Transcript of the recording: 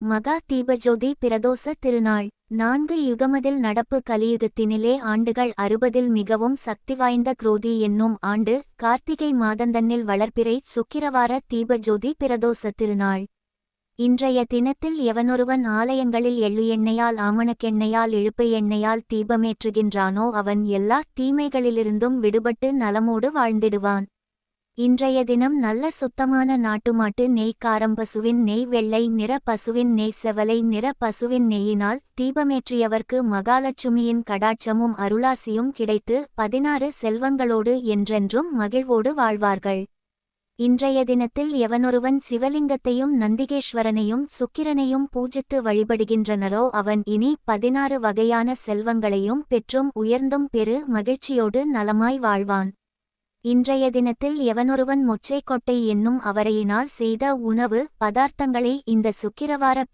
மகா தீபஜோதி பிரதோஷ திருநாள். நான்கு யுகமதில் நடப்பு கலியுகத்தினிலே ஆண்டுகள் அறுபதில் மிகவும் சக்தி வாய்ந்த குரோதி என்னும் ஆண்டு கார்த்திகை மாதந்தன்னில் வளர்ப்பிறை சுக்கிரவார தீபஜோதி பிரதோஷ திருநாள். இன்றைய தினத்தில் எவனொருவன் ஆலயங்களில் எள்ளு எண்ணெயால் ஆமணக்கெண்ணெயால் இழுப்பு எண்ணெயால் தீபமேற்றுகின்றானோ அவன் எல்லா தீமைகளிலிருந்தும் விடுபட்டு நலமோடு வாழ்ந்திடுவான். இன்றைய தினம் நல்ல சுத்தமான நாட்டுமாட்டு நெய் காரம் பசுவின் நெய் வெள்ளை நிற பசுவின் நெய் செவலை நிற பசுவின் நெய்யினால் தீபமேற்றியவர்க்கு மகாலட்சுமியின் கடாட்சமும் அருளாசியும் கிடைத்து பதினாறு செல்வங்களோடு என்றென்றும் மகிழ்வோடு வாழ்வார்கள். இன்றைய தினத்தில் எவனொருவன் சிவலிங்கத்தையும் நந்திகேஸ்வரனையும் சுக்கிரனையும் பூஜித்து வழிபடுகின்றனரோ அவன் இனி பதினாறு வகையான செல்வங்களையும் பெற்றும் உயர்ந்தும் பெரு மகிழ்ச்சியோடு நலமாய் வாழ்வான். இன்றைய தினத்தில் எவனொருவன் மொச்சைக்கொட்டை என்னும் அவரையினால் செய்த உணவு பதார்த்தங்களை இந்த சுக்கிரவார